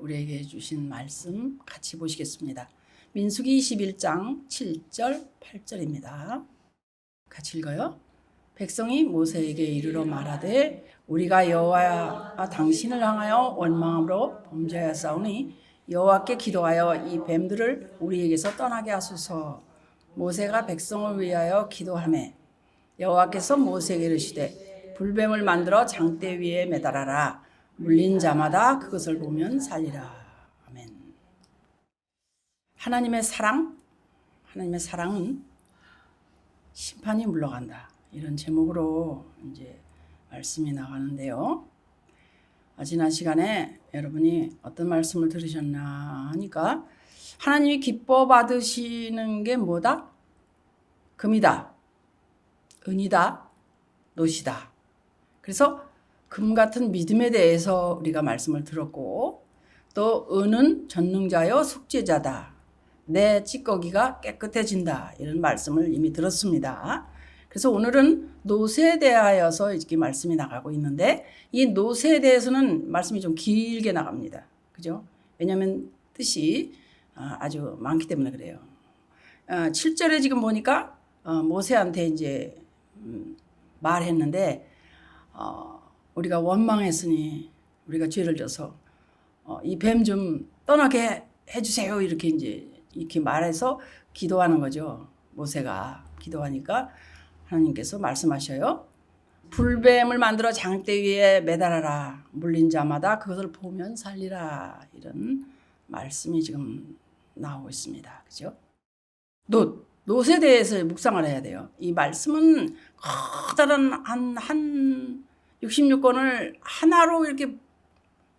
우리에게 주신 말씀 같이 보시겠습니다. 민수기 21장 7절 8절입니다. 같이 읽어요. 백성이 모세에게 이르러 말하되 우리가 여호와 당신을 향하여 원망으로 범죄하였사오니 여호와께 기도하여 이 뱀들을 우리에게서 떠나게 하소서. 모세가 백성을 위하여 기도하매 여호와께서 모세에게 이르시되 불뱀을 만들어 장대 위에 매달아라 물린 자마다 그것을 보면 살리라. 아멘. 하나님의 사랑, 하나님의 사랑은 심판이 물러간다. 이런 제목으로 이제 말씀이 나가는데요. 아, 지난 시간에 여러분이 어떤 말씀을 들으셨나 하니까 하나님이 기뻐 받으시는 게 뭐다? 금이다. 은이다. 노시다. 그래서 금 같은 믿음에 대해서 우리가 말씀을 들었고 또 은은 전능자여 속죄자다. 내 찌꺼기가 깨끗해진다. 이런 말씀을 이미 들었습니다. 그래서 오늘은 노세에 대하여서 이렇게 말씀이 나가고 있는데 이 노세에 대해서는 말씀이 좀 길게 나갑니다. 그죠? 왜냐하면 뜻이 아, 아주 많기 때문에 그래요. 7절에 지금 보니까 어, 모세한테 이제 음, 말했는데 어, 우리가 원망했으니 우리가 죄를 져서 어, 이뱀 좀 떠나게 해주세요. 이렇게 이제 이렇게 말해서 기도하는 거죠. 모세가 기도하니까 하나님께서 말씀하셔요. 불뱀을 만들어 장대 위에 매달아라. 물린 자마다 그것을 보면 살리라. 이런 말씀이 지금 나오고 있습니다. 그죠? 노 노에 대해서 묵상을 해야 돼요. 이 말씀은 커다란 한, 한 66권을 하나로 이렇게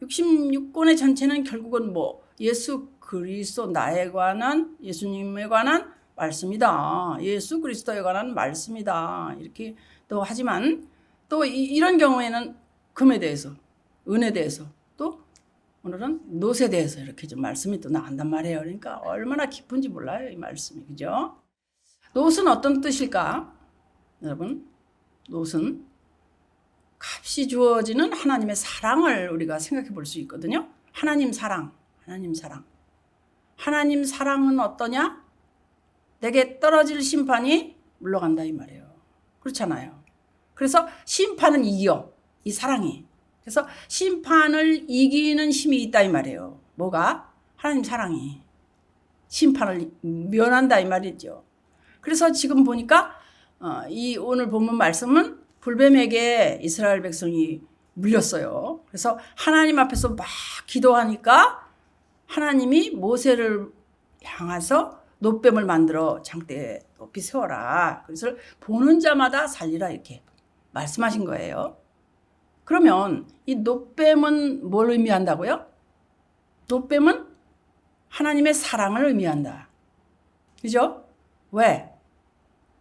66권의 전체는 결국은 뭐 예수 그리스도 나에 관한 예수님에 관한 말씀이다. 예수 그리스도에 관한 말씀이다. 이렇게 또 하지만 또 이, 런 경우에는 금에 대해서 은에 대해서 또 오늘은 노에 대해서 이렇게 좀 말씀이 또 나간단 말이에요. 그러니까 얼마나 깊은지 몰라요. 이 말씀이. 그죠? 노은 어떤 뜻일까? 여러분, 노은 값이 주어지는 하나님의 사랑을 우리가 생각해 볼 수 있거든요. 하나님 사랑, 하나님 사랑. 하나님 사랑은 어떠냐? 내게 떨어질 심판이 물러간다 이 말이에요. 그렇잖아요. 그래서 심판은 이겨. 이 사랑이. 그래서 심판을 이기는 힘이 있다 이 말이에요. 뭐가? 하나님 사랑이. 심판을 면한다 이 말이죠. 그래서 지금 보니까 어, 이 오늘 본문 말씀은 불뱀에게 이스라엘 백성이 물렸어요. 그래서 하나님 앞에서 막 기도하니까 하나님이 모세를 향해서 노뱀을 만들어 장대에 높이 세워라. 그것을 보는 자마다 살리라 이렇게 말씀하신 거예요. 그러면 이 노뱀은 뭘 의미한다고요? 노뱀은 하나님의 사랑을 의미한다. 그죠? 왜?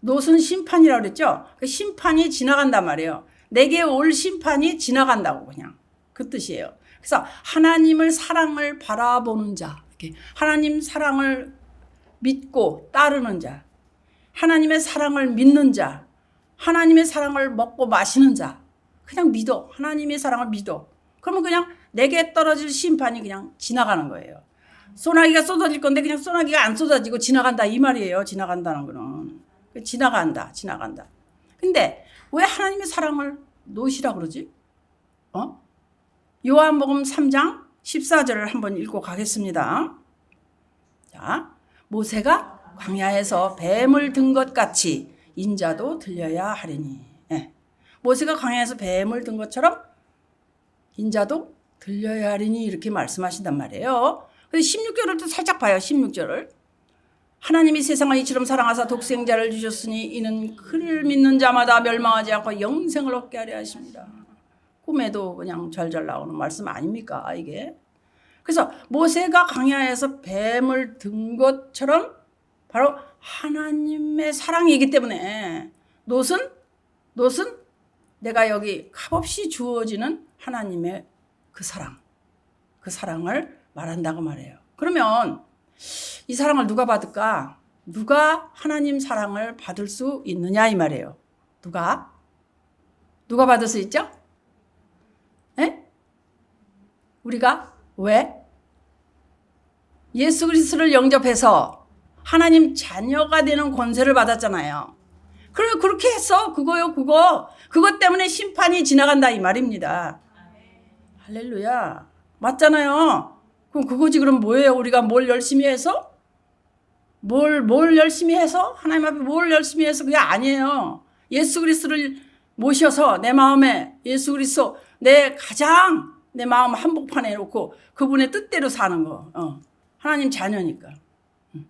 노은 심판이라고 그랬죠? 그 심판이 지나간단 말이에요. 내게 올 심판이 지나간다고 그냥 그 뜻이에요. 그래서 하나님을 사랑을 바라보는 자, 하나님 사랑을 믿고 따르는 자, 하나님의 사랑을 믿는 자, 하나님의 사랑을 먹고 마시는 자, 그냥 믿어. 하나님의 사랑을 믿어. 그러면 그냥 내게 떨어질 심판이 그냥 지나가는 거예요. 소나기가 쏟아질 건데 그냥 소나기가 안 쏟아지고 지나간다 이 말이에요. 지나간다는 거는. 지나간다, 지나간다. 근데 왜 하나님의 사랑을 놓으시라 그러지? 어? 요한복음 3장 14절을 한번 읽고 가겠습니다. 자, 모세가 광야에서 뱀을 든 것 같이 인자도 들려야 하리니. 예. 모세가 광야에서 뱀을 든 것처럼 인자도 들려야 하리니 이렇게 말씀하신단 말이에요. 그래서 16절을 또 살짝 봐요. 16절을. 하나님이 세상을 이처럼 사랑하사 독생자를 주셨으니 이는 그를 믿는 자마다 멸망하지 않고 영생을 얻게 하려 하십니다. 꿈에도 그냥 절절 나오는 말씀 아닙니까 이게? 그래서 모세가 강야에서 뱀을 든 것처럼 바로 하나님의 사랑이기 때문에 노은 노은 내가 여기 값없이 주어지는 하나님의 그 사랑, 그 사랑을 말한다고 말해요. 그러면 이 사랑을 누가 받을까? 누가 하나님 사랑을 받을 수 있느냐 이 말이에요. 누가? 누가 받을 수 있죠? 에? 우리가 왜? 예수 그리스도를 영접해서 하나님 자녀가 되는 권세를 받았잖아요. 그래 그렇게 했어. 그거요, 그거. 그것 때문에 심판이 지나간다 이 말입니다. 할렐루야. 맞잖아요. 그럼 그거지 그럼 뭐예요? 우리가 뭘 열심히 해서? 뭘, 뭘 열심히 해서? 하나님 앞에 뭘 열심히 해서? 그게 아니에요. 예수 그리스도를 모셔서 내 마음에 예수 그리스도 내 가장 내 마음 한복판에 놓고 그분의 뜻대로 사는 거. 어. 하나님 자녀니까. 음.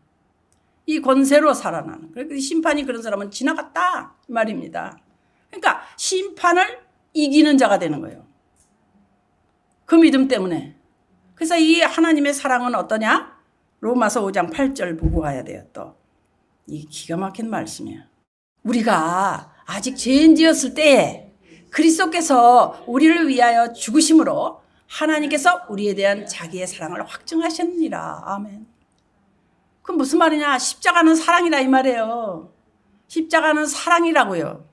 이 권세로 살아나는. 그러니까 심판이 그런 사람은 지나갔다. 이 말입니다. 그러니까 심판을 이기는 자가 되는 거예요. 그 믿음 때문에. 그래서 이 하나님의 사랑은 어떠냐? 로마서 5장 8절 보고 가야 돼요, 또. 이 기가 막힌 말씀이야. 우리가 아직 죄인 지었을 때에 그리스도께서 우리를 위하여 죽으심으로 하나님께서 우리에 대한 자기의 사랑을 확증하셨느니라. 아멘. 그럼 무슨 말이냐? 십자가는 사랑이다 이 말이에요. 십자가는 사랑이라고요.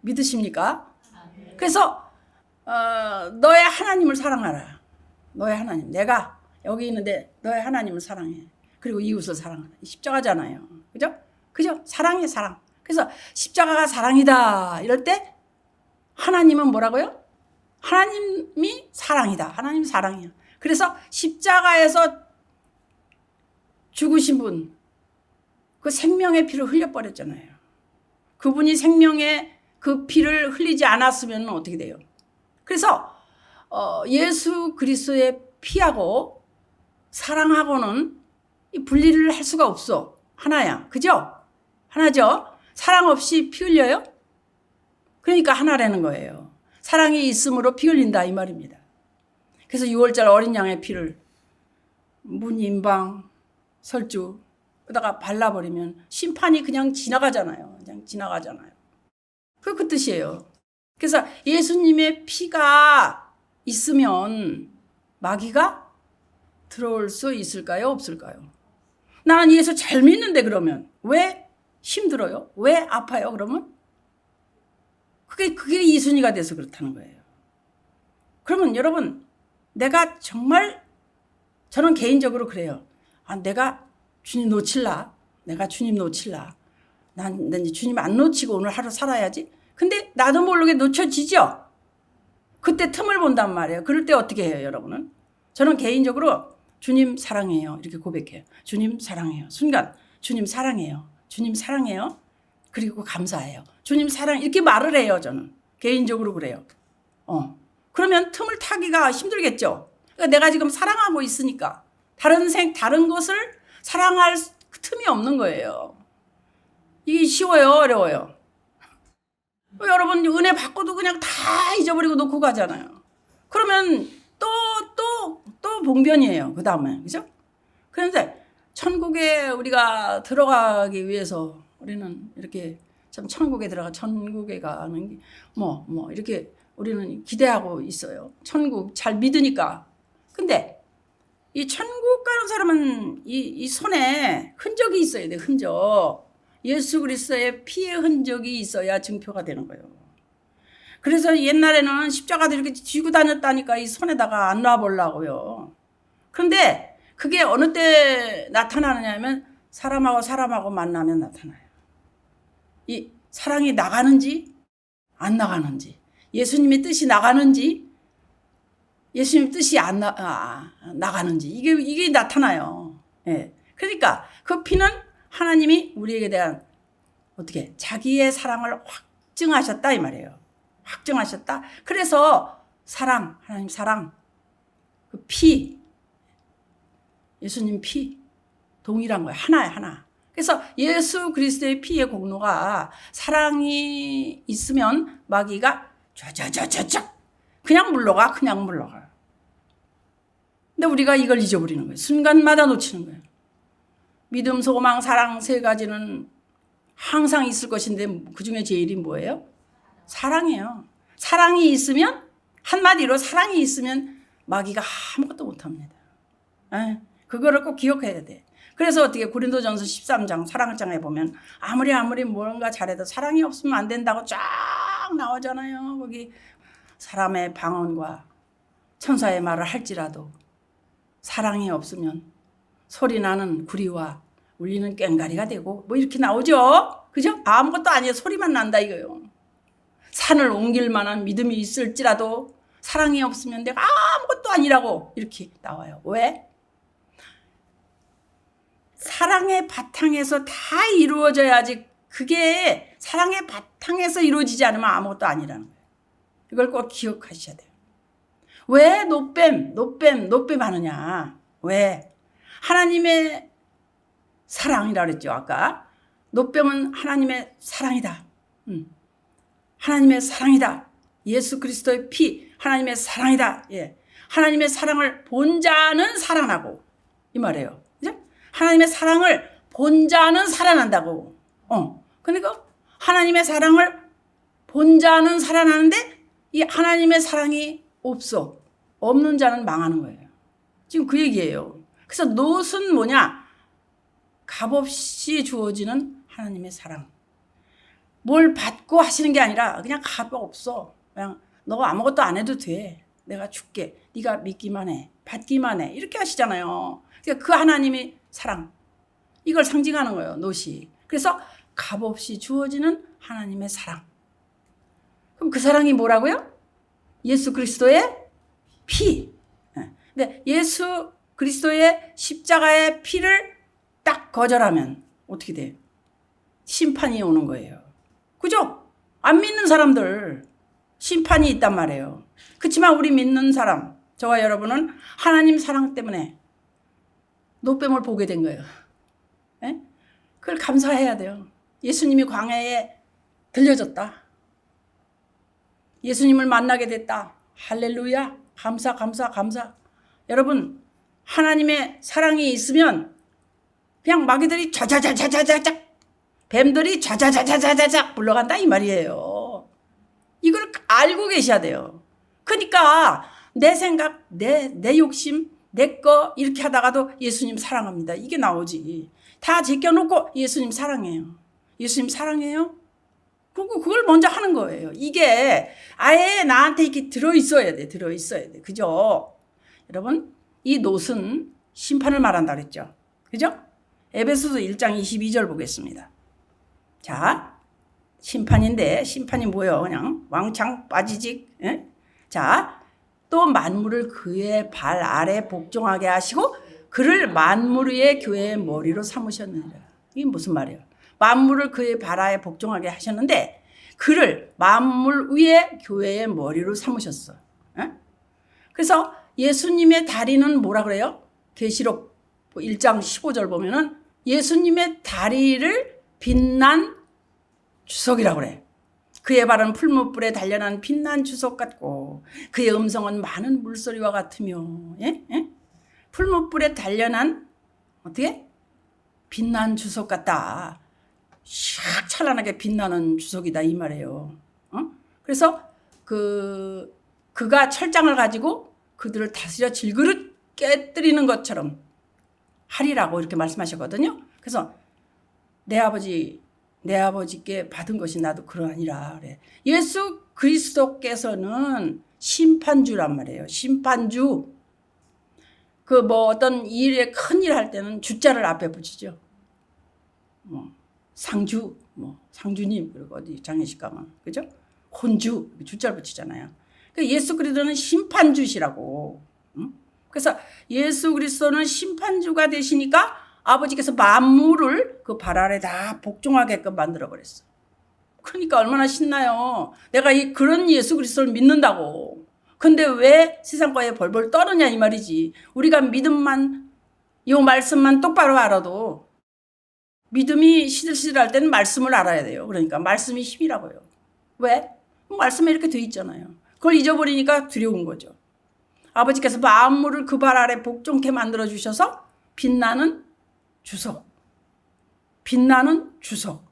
믿으십니까? 그래서 어, 너의 하나님을 사랑하라. 너의 하나님. 내가 여기 있는데 너의 하나님을 사랑해. 그리고 이웃을 사랑하라. 십자가잖아요. 그죠? 그죠? 사랑해, 사랑. 그래서 십자가가 사랑이다. 이럴 때 하나님은 뭐라고요? 하나님이 사랑이다. 하나님 사랑이야. 그래서 십자가에서 죽으신 분, 그 생명의 피를 흘려버렸잖아요. 그분이 생명의 그 피를 흘리지 않았으면 어떻게 돼요? 그래서 어, 예수 그리스도의 피하고 사랑하고는 이 분리를 할 수가 없어. 하나야. 그죠? 하나죠? 사랑 없이 피 흘려요? 그러니까 하나라는 거예요. 사랑이 있으므로 피 흘린다 이 말입니다. 그래서 6월절 어린 양의 피를 문인방 설주 그다가 발라버리면 심판이 그냥 지나가잖아요. 그냥 지나가잖아요. 그 그 뜻이에요. 그래서 예수님의 피가 있으면 마귀가 들어올 수 있을까요? 없을까요? 나는 예수 잘 믿는데 그러면 왜 힘들어요? 왜 아파요? 그러면 그게 그게 이순위가 돼서 그렇다는 거예요. 그러면 여러분 내가 정말 저는 개인적으로 그래요. 아 내가 주님 놓칠라. 내가 주님 놓칠라. 난, 난 주님 안 놓치고 오늘 하루 살아야지. 근데 나도 모르게 놓쳐지죠? 그때 틈을 본단 말이에요. 그럴 때 어떻게 해요, 여러분은? 저는 개인적으로 주님 사랑해요. 이렇게 고백해요. 주님 사랑해요. 순간, 주님 사랑해요. 주님 사랑해요. 그리고 감사해요. 주님 사랑, 이렇게 말을 해요, 저는. 개인적으로 그래요. 어. 그러면 틈을 타기가 힘들겠죠? 그러니까 내가 지금 사랑하고 있으니까. 다른 생, 다른 것을 사랑할 틈이 없는 거예요. 이게 쉬워요, 어려워요? 뭐 여러분 은혜 받고도 그냥 다 잊어버리고 놓고 가잖아요. 그러면 또 또 또 봉변이에요. 그 다음에 그죠? 그런데 천국에 우리가 들어가기 위해서 우리는 이렇게 참 천국에 들어가 천국에 가는 뭐뭐 뭐 이렇게 우리는 기대하고 있어요. 천국 잘 믿으니까. 근데 이 천국 가는 사람은 이, 이 손에 흔적이 있어야 돼. 흔적. 예수 그리스도의 피의 흔적이 있어야 증표가 되는 거예요. 그래서 옛날에는 십자가도 이렇게 쥐고 다녔다니까 이 손에다가 안 놔보려고요. 그런데 그게 어느 때 나타나느냐면 사람하고 사람하고 만나면 나타나요. 이 사랑이 나가는지 안 나가는지 예수님의 뜻이 나가는지 예수님 뜻이 안 나, 아, 나가는지 이게 이게 나타나요. 예. 그러니까 그 피는 하나님이 우리에게 대한 어떻게 자기의 사랑을 확증하셨다 이 말이에요. 확증하셨다. 그래서 사랑, 하나님 사랑, 그 피, 예수님 피 동일한 거예요. 하나야 하나. 그래서 예수 그리스도의 피의 공로가 사랑이 있으면 마귀가 쫙쫙쫙쫙 그냥 물러가 그냥 물러가. 근데 우리가 이걸 잊어버리는 거예요. 순간마다 놓치는 거예요. 믿음, 소망, 사랑 세 가지는 항상 있을 것인데 그 중에 제일이 뭐예요? 사랑이에요. 사랑이 있으면 한마디로 사랑이 있으면 마귀가 아무것도 못합니다. 에, 그거를 꼭 기억해야 돼. 그래서 어떻게 고린도전서 13장 사랑장에 보면 아무리 아무리 뭔가 잘해도 사랑이 없으면 안 된다고 쫙 나오잖아요. 거기 사람의 방언과 천사의 말을 할지라도 사랑이 없으면 소리 나는 구리와 울리는 꽹가리가 되고 뭐 이렇게 나오죠. 그죠? 아무것도 아니에요. 소리만 난다 이거요. 산을 옮길 만한 믿음이 있을지라도 사랑이 없으면 내가 아무것도 아니라고 이렇게 나와요. 왜? 사랑의 바탕에서 다 이루어져야지 그게 사랑의 바탕에서 이루어지지 않으면 아무것도 아니라는 거예요. 이걸 꼭 기억하셔야 돼요. 왜 노뱀, 노뱀, 노뱀 하느냐? 왜? 하나님의 사랑이라 그랬죠, 아까. 노뱀은 하나님의 사랑이다. 음. 하나님의 사랑이다. 예수 그리스도의 피, 하나님의 사랑이다. 예. 하나님의 사랑을 본 자는 살아나고. 이 말이에요. 그죠? 하나님의 사랑을 본 자는 살아난다고. 어. 그러니까 하나님의 사랑을 본 자는 살아나는데 이 하나님의 사랑이 없어. 없는 자는 망하는 거예요. 지금 그 얘기예요. 그래서 노은 뭐냐? 값없이 주어지는 하나님의 사랑. 뭘 받고 하시는 게 아니라 그냥 값 없어. 그냥 너 아무것도 안 해도 돼. 내가 줄게. 네가 믿기만 해. 받기만 해. 이렇게 하시잖아요. 그러니까 그 하나님의 사랑. 이걸 상징하는 거예요. 노시. 그래서 값없이 주어지는 하나님의 사랑. 그럼 그 사랑이 뭐라고요? 예수 그리스도의 피. 예. 근데 예수 그리스도의 십자가의 피를 딱 거절하면 어떻게 돼요? 심판이 오는 거예요. 그죠? 안 믿는 사람들 심판이 있단 말이에요. 그렇지만 우리 믿는 사람, 저와 여러분은 하나님 사랑 때문에 노뱀을 보게 된 거예요. 예? 그걸 감사해야 돼요. 예수님이 광야에 들려졌다. 예수님을 만나게 됐다. 할렐루야. 감사, 감사, 감사. 여러분, 하나님의 사랑이 있으면 그냥 마귀들이 자자자자자자자 뱀들이 자자자자자자자 물러간다 이 말이에요. 이걸 알고 계셔야 돼요. 그러니까 내 생각, 내, 내 욕심, 내 거 이렇게 하다가도 예수님 사랑합니다. 이게 나오지. 다 제껴놓고 예수님 사랑해요. 예수님 사랑해요? 그리고 그걸 먼저 하는 거예요. 이게 아예 나한테 이렇게 들어있어야 돼. 들어있어야 돼. 그죠? 여러분, 이 노은 심판을 말한다 그랬죠. 그죠? 에베소서 1장 22절 보겠습니다. 자, 심판인데 심판이 뭐예요? 그냥 왕창 빠지직. 예? 자, 또 만물을 그의 발 아래 복종하게 하시고 그를 만물 위의 교회의 머리로 삼으셨느니라. 이게 무슨 말이에요? 만물을 그의 발 아래 복종하게 하셨는데 그를 만물 위의 교회의 머리로 삼으셨어. 예? 그래서 예수님의 다리는 뭐라 그래요? 계시록 1장 15절 보면은 예수님의 다리를 빛난 주석이라고 그래. 그의 발은 풀무불에 단련한 빛난 주석 같고 그의 음성은 많은 물소리와 같으며 예? 예? 풀무불에 단련한 어떻게 빛난 주석 같다. 샥 찬란하게 빛나는 주석이다 이 말이에요. 어? 그래서 그 그가 철장을 가지고 그들을 다스려 질그릇 깨뜨리는 것처럼 하리라고 이렇게 말씀하셨거든요. 그래서 내 아버지 내 아버지께 받은 것이 나도 그러하니라 그래. 예수 그리스도께서는 심판주란 말이에요. 심판주. 그 뭐 어떤 일에 큰 일 할 때는 주자를 앞에 붙이죠. 뭐 상주, 뭐 상주님 그리고 어디 장례식 가면 그죠? 혼주 주자를 붙이잖아요. 그 예수 그리스도는 심판주시라고. 그래서 예수 그리스도는 심판주가 되시니까 아버지께서 만물을 그 발 아래 다 복종하게끔 만들어 버렸어. 그러니까 얼마나 신나요. 내가 이 그런 예수 그리스도를 믿는다고. 근데 왜 세상과에 벌벌 떠느냐 이 말이지. 우리가 믿음만 이 말씀만 똑바로 알아도 믿음이 시들시들할 때는 말씀을 알아야 돼요. 그러니까 말씀이 힘이라고요. 왜? 말씀에 이렇게 돼 있잖아요. 그걸 잊어버리니까 두려운 거죠. 아버지께서 만물을 그 발 아래 복종케 만들어 주셔서 빛나는 주석. 빛나는 주석.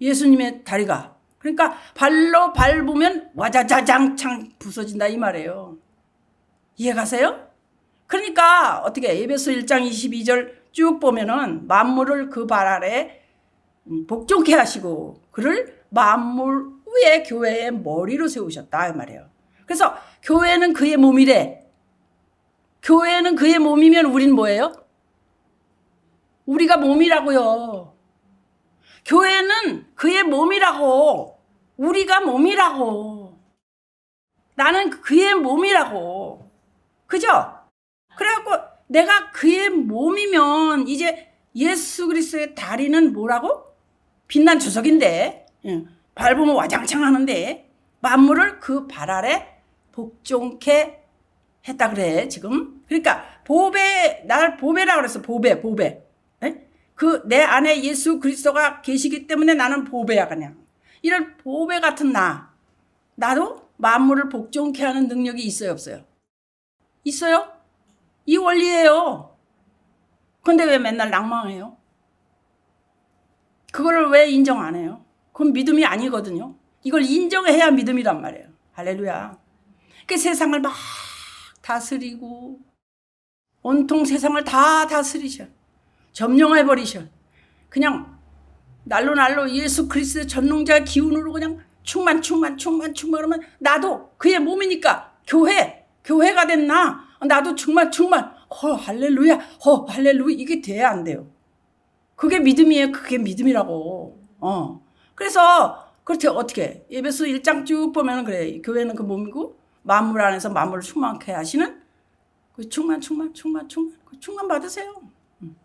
예수님의 다리가. 그러니까 발로 밟으면 와자자장창 부서진다 이 말이에요. 이해 가세요? 그러니까 어떻게 에베소 1장 22절 쭉 보면은 만물을 그 발 아래 복종케 하시고 그를 만물 위에 교회의 머리로 세우셨다 이 말이에요. 그래서 교회는 그의 몸이래. 교회는 그의 몸이면 우린 뭐예요? 우리가 몸이라고요. 교회는 그의 몸이라고. 우리가 몸이라고. 나는 그의 몸이라고. 그죠? 그래갖고 내가 그의 몸이면 이제 예수 그리스도의 다리는 뭐라고? 빛난 주석인데 예, 밟으면 와장창 하는데 만물을 그 발 아래 복종케 했다 그래 지금. 그러니까 보배 날 보배라 그랬어 보배 보배. 그 내 안에 예수 그리스도가 계시기 때문에 나는 보배야 그냥. 이런 보배 같은 나. 나도 만물을 복종케 하는 능력이 있어요 없어요? 있어요? 이 원리예요. 근데 왜 맨날 낭망해요? 그거를 왜 인정 안 해요 그건 믿음이 아니거든요 이걸 인정해야 믿음이란 말이에요 할렐루야 그 세상을 막 다스리고 온통 세상을 다 다스리셔. 점령해 버리셔. 그냥 날로 날로 예수 그리스도 전능자의 기운으로 그냥 충만 충만 충만 충만 그러면 나도 그의 몸이니까 교회 교회가 됐나 나도 충만 충만 어 할렐루야 어 할렐루야 이게 돼야 안 돼요. 그게 믿음이에요. 그게 믿음이라고. 어. 그래서 그렇게 어떻게 예배소 1장 쭉 보면은 그래. 교회는 그 몸이고 만물 안에서 만물을 충만케 하시는 그 충만 충만 충만 충만 그 충만 받으세요. 음.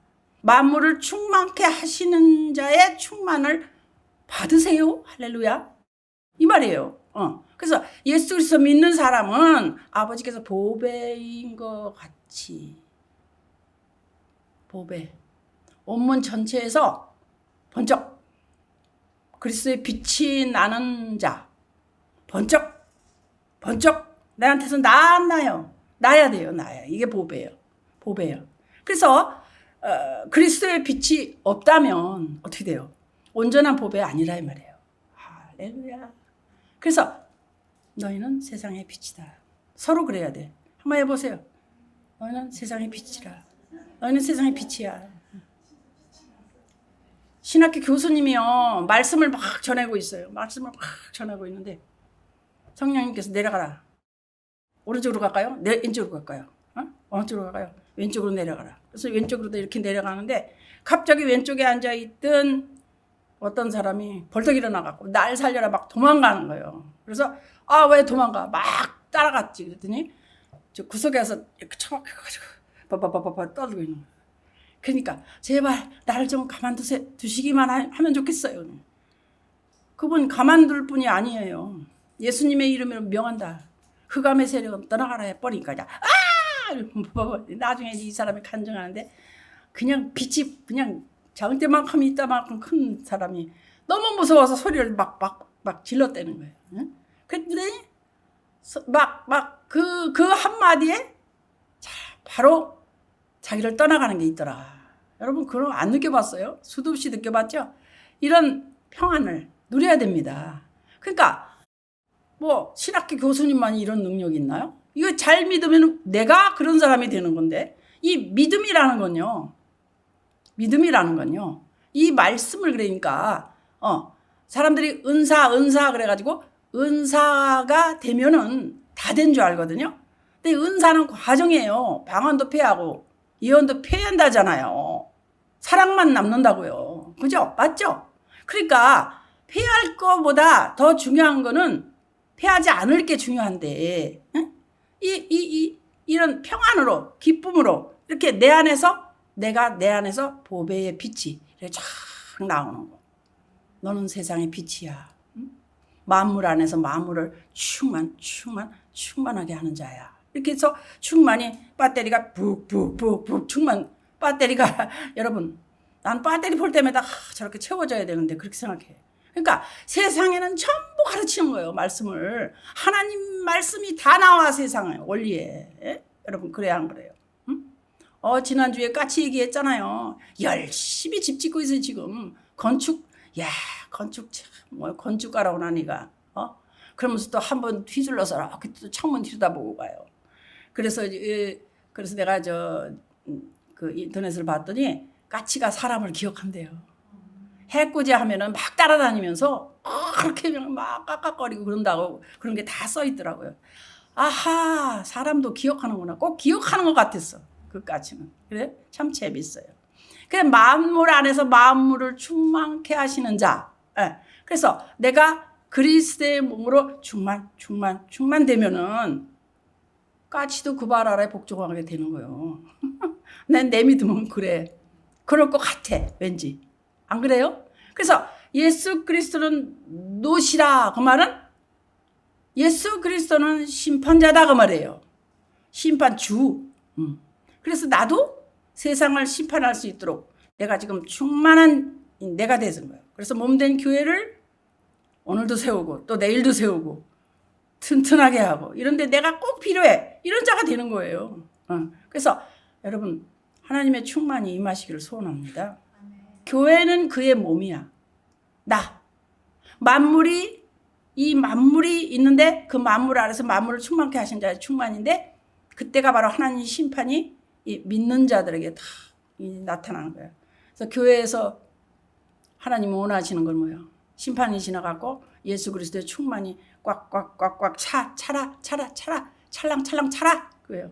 만물을 충만케 하시는 자의 충만을 받으세요. 할렐루야. 이 말이에요. 어. 그래서 예수 그리스도 믿는 사람은 아버지께서 보배인 것 같이 보배 온문 전체에서 번쩍 그리스도의 빛이 나는 자 번쩍 번쩍 내한테서 나나요. 나야 돼요. 나야. 이게 보배예요. 보배예요. 그래서 어, 그리스도의 빛이 없다면 어떻게 돼요? 온전한 보배 아니라 이 말이에요. 할렐루야. 그래서 너희는 세상의 빛이다. 서로 그래야 돼. 한번 해보세요. 너희는 세상의 빛이라. 너희는 세상의 빛이야. 신학교 교수님이요. 말씀을 막 전하고 있어요. 말씀을 막 전하고 있는데 성령님께서 내려가라. 오른쪽으로 갈까요? 내 왼쪽으로 갈까요? 어? 어느 쪽으로 갈까요? 왼쪽으로 내려가라. 그래서 왼쪽으로 이렇게 내려가는데 갑자기 왼쪽에 앉아 있던 어떤 사람이 벌떡 일어나갖고 날 살려라 막 도망가는 거예요. 그래서 아 왜 도망가? 막 따라갔지. 그랬더니 저 구석에서 이렇게 처박혀가지고 빠빠빠빠빠 떨고 있는 거예요. 그러니까 제발 나를 좀 가만두세 두시기만 하면 좋겠어요. 그분 가만둘 뿐이 아니에요. 예수님의 이름으로 명한다. 흑암의 세력은 떠나가라 해버리니까 아! 나중에 이 사람이 간증하는데 그냥 빛이 그냥 장대만큼 있다만큼 큰 사람이 너무 무서워서 소리를 막 막 막 질렀다는 거예요. 응? 그랬더니 막 막 그 그 한마디에 바로 자기를 떠나가는 게 있더라. 여러분 그런 안 느껴봤어요? 수도 없이 느껴봤죠? 이런 평안을 누려야 됩니다. 그러니까 뭐 신학교 교수님만이 이런 능력이 있나요? 이거 잘 믿으면 내가 그런 사람이 되는 건데 이 믿음이라는 건요. 믿음이라는 건요. 이 말씀을 그러니까 어 사람들이 은사 은사 그래가지고 은사가 되면은 다 된 줄 알거든요. 근데 은사는 과정이에요. 방언도 폐하고 예언도 폐한다잖아요. 사랑만 남는다고요. 그죠? 맞죠? 그러니까 폐할 거보다 더 중요한 거는 폐하지 않을 게 중요한데 응? 이, 이, 이, 이런 평안으로 기쁨으로 이렇게 내 안에서 내가 내 안에서 보배의 빛이 쫙 나오는 거. 너는 세상의 빛이야. 응? 만물 안에서 만물을 충만 충만 충만하게 하는 자야. 이렇게 해서 충만이 배터리가 푹푹푹푹 충만 배터리가 여러분 난 배터리 볼 때마다 아, 저렇게 채워져야 되는데 그렇게 생각해. 그러니까 세상에는 전부 가르치는 거예요 말씀을 하나님 말씀이 다 나와 세상에 원리에 예? 여러분 그래야 하는 거예요. 응? 어 지난주에 까치 얘기했잖아요. 열심히 집 짓고 있어요 지금 건축 야 건축 참뭐 건축가라고 나니가 어 그러면서 또 한 번 휘둘러서 이렇게 또 창문 들여다보고 가요. 그래서 그래서 내가 저 그 인터넷을 봤더니 까치가 사람을 기억한대요. 해코지 하면은 막 따라다니면서 그렇게 막 깍깍거리고 그런다고 그런 게 다 써 있더라고요. 아하 사람도 기억하는구나. 꼭 기억하는 것 같았어. 그 까치는. 그래 참 재밌어요. 그 만물 안에서 만물을 충만케 하시는 자. 예. 그래서 내가 그리스도의 몸으로 충만, 충만, 충만되면은 까치도 그 발 아래 복종하게 되는 거예요. 난 내 믿음은 그래. 그럴 것 같아. 왠지. 안 그래요? 그래서 예수 그리스도는 노시라 그 말은 예수 그리스도는 심판자다 그 말이에요. 심판주. 음. 그래서 나도 세상을 심판할 수 있도록 내가 지금 충만한 내가 되는 거예요. 그래서 몸된 교회를 오늘도 세우고 또 내일도 세우고 튼튼하게 하고 이런데 내가 꼭 필요해 이런 자가 되는 거예요. 어. 그래서 여러분 하나님의 충만이 임하시기를 소원합니다. 교회는 그의 몸이야. 나 만물이 이 만물이 있는데 그 만물 아래서 만물을 충만케 하신 자의 충만인데 그때가 바로 하나님 심판이 이 믿는 자들에게 다 나타나는 거예요. 그래서 교회에서 하나님 원하시는 건 뭐예요? 심판이 지나가고 예수 그리스도의 충만이 꽉꽉꽉꽉 차 차라 차라 차라 찰랑찰랑 차라 그예요.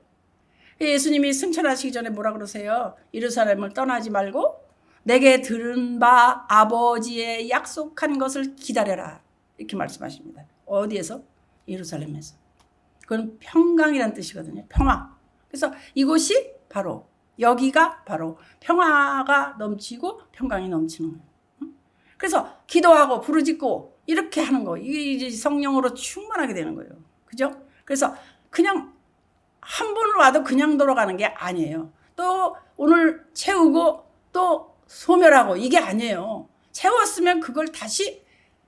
예수님이 승천하시기 전에 뭐라 그러세요? 예루살렘을 떠나지 말고 내게 들은 바 아버지의 약속한 것을 기다려라. 이렇게 말씀하십니다. 어디에서? 예루살렘에서. 그건 평강이란 뜻이거든요. 평화. 그래서 이곳이 바로 여기가 바로 평화가 넘치고 평강이 넘치는 거예요. 그래서 기도하고 부르짖고 이렇게 하는 거. 이게 이제 성령으로 충만하게 되는 거예요. 그죠? 그래서 그냥 한 번을 와도 그냥 돌아가는 게 아니에요. 또 오늘 채우고 또 소멸하고 이게 아니에요. 채웠으면 그걸 다시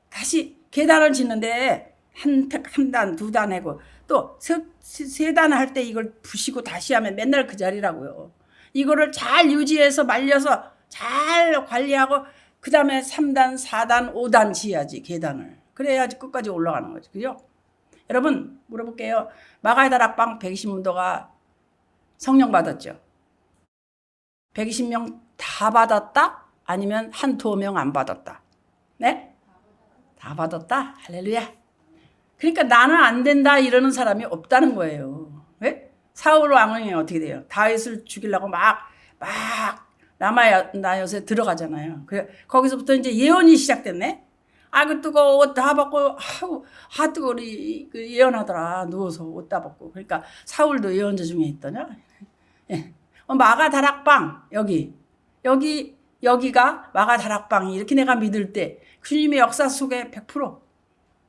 다시 계단을 짓는데 한 한 단, 두 단 하고 또 세 단 할 때 이걸 부시고 다시 하면 맨날 그 자리라고요. 이거를 잘 유지해서 말려서 잘 관리하고 그 다음에 3단, 4단, 5단 지어야지 계단을. 그래야지 끝까지 올라가는 거죠. 그죠? 여러분 물어볼게요. 마가의 다락방 120문도가 성령 받았죠? 120명 다 받았다? 아니면 한 두 명 안 받았다? 네? 다 받았다? 할렐루야. 그러니까 나는 안 된다 이러는 사람이 없다는 거예요. 왜? 사울 왕이 어떻게 돼요? 다윗을 죽이려고 막, 막, 라마나요새 들어가잖아요. 그래, 거기서부터 이제 예언이 시작됐네? 아, 그 뜨거워, 옷다 벗고, 아우, 하 뜨거워, 그 예언하더라. 누워서 옷 다 벗고. 그러니까 사울도 예언자 중에 있더냐? 예. 어, 마가 다락방, 여기. 여기, 여기가 마가 다락방이 이렇게 내가 믿을 때 주님의 역사 속에 100%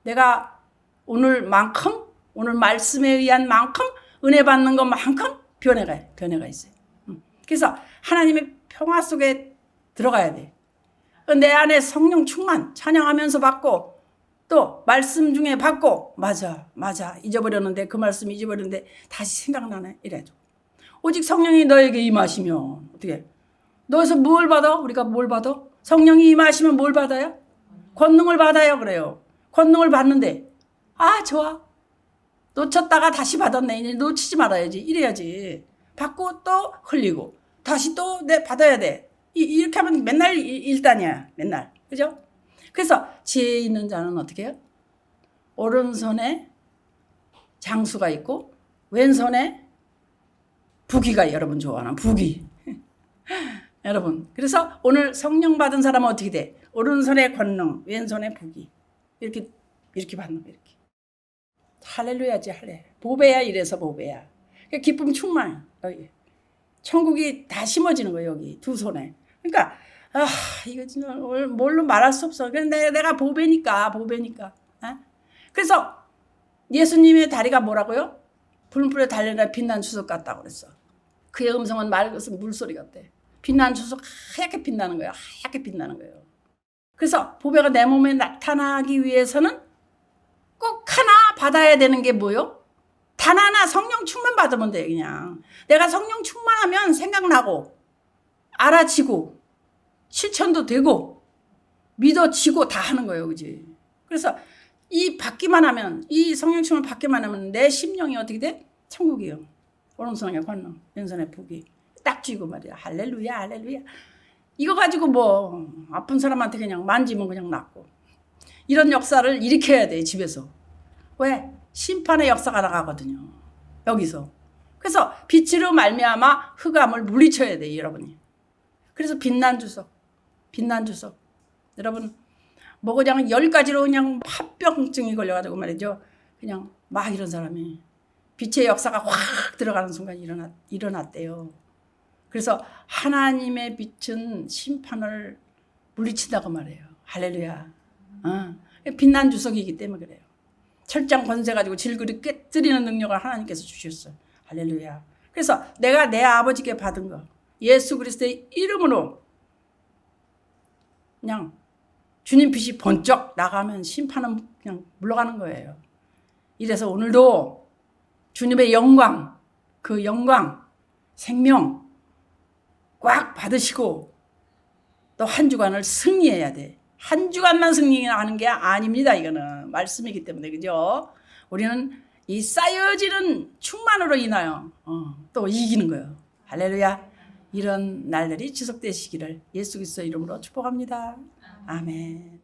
내가 오늘만큼, 오늘 말씀에 의한 만큼, 은혜 받는 것만큼 변해가, 변해가 있어요. 음. 그래서 하나님의 평화 속에 들어가야 돼. 내 안에 성령 충만 찬양하면서 받고 또 말씀 중에 받고 맞아 맞아 잊어버렸는데 그 말씀 잊어버렸는데 다시 생각나네 이래줘. 오직 성령이 너에게 임하시면 어떻게 너에서 뭘 받아? 우리가 뭘 받아? 성령이 임하시면 뭘 받아요? 권능을 받아요 그래요. 권능을 받는데 아 좋아 놓쳤다가 다시 받았네 이제 놓치지 말아야지 이래야지 받고 또 흘리고 다시 또 내 받아야 돼. 이, 렇게 하면 맨날 일단이야. 맨날. 그죠? 그래서 지혜 있는 자는 어떻게 해요? 오른손에 장수가 있고 왼손에 부기가 여러분 좋아하는 부기. 여러분. 그래서 오늘 성령 받은 사람은 어떻게 돼? 오른손에 권능, 왼손에 부기. 이렇게 이렇게 받는 거 이렇게. 할렐루야지 할래. 보배야 이래서 보배야. 기쁨 충만. 천국이 다 심어지는 거예요, 여기 두 손에. 그러니까 아, 이거 진짜 뭘로 말할 수 없어. 근데 내가 보배니까, 보배니까. 어? 그래서 예수님의 다리가 뭐라고요? 불불에 달려나 빛난 주석 같다고 그랬어. 그의 음성은 맑은 물소리 같대. 빛난 주석 하얗게 빛나는 거예요. 하얗게 빛나는 거예요. 그래서 보배가 내 몸에 나타나기 위해서는 꼭 하나 받아야 되는 게 뭐요? 단 하나 성령 충만 받으면 돼 그냥. 내가 성령 충만하면 생각나고 알아지고 실천도 되고 믿어지고 다 하는 거예요. 그지? 그래서 이 받기만 하면 이 성령 충만 받기만 하면 내 심령이 어떻게 돼? 천국이요. 오른손에 권능, 왼손에 복이 딱 쥐고 말이야. 할렐루야, 할렐루야. 이거 가지고 뭐 아픈 사람한테 그냥 만지면 그냥 낫고 이런 역사를 일으켜야 돼 집에서. 왜? 심판의 역사가 나가거든요. 여기서. 그래서 빛으로 말미암아 흑암을 물리쳐야 돼, 여러분이. 그래서 빛난 주석, 빛난 주석. 여러분 뭐 그냥 열 가지로 그냥 합병증이 걸려가지고 말이죠. 그냥 막 이런 사람이 빛의 역사가 확 들어가는 순간 일어났, 일어났대요. 그래서 하나님의 빛은 심판을 물리친다고 말해요. 할렐루야. 어. 빛난 주석이기 때문에 그래요. 철장 권세 가지고 질그리 깨뜨리는 능력을 하나님께서 주셨어요. 할렐루야. 그래서 내가 내 아버지께 받은 거 예수 그리스도의 이름으로 그냥 주님 빛이 번쩍 나가면 심판은 그냥 물러가는 거예요. 이래서 오늘도 주님의 영광, 그 영광, 생명 꽉 받으시고 또 한 주간을 승리해야 돼. 한 주간만 승리하는 게 아닙니다. 이거는 말씀이기 때문에 그죠? 우리는 이 쌓여지는 충만으로 인하여 어, 또 이기는 거예요. 할렐루야. 이런 날들이 지속되시기를 예수 그리스도 이름으로 축복합니다. 아멘.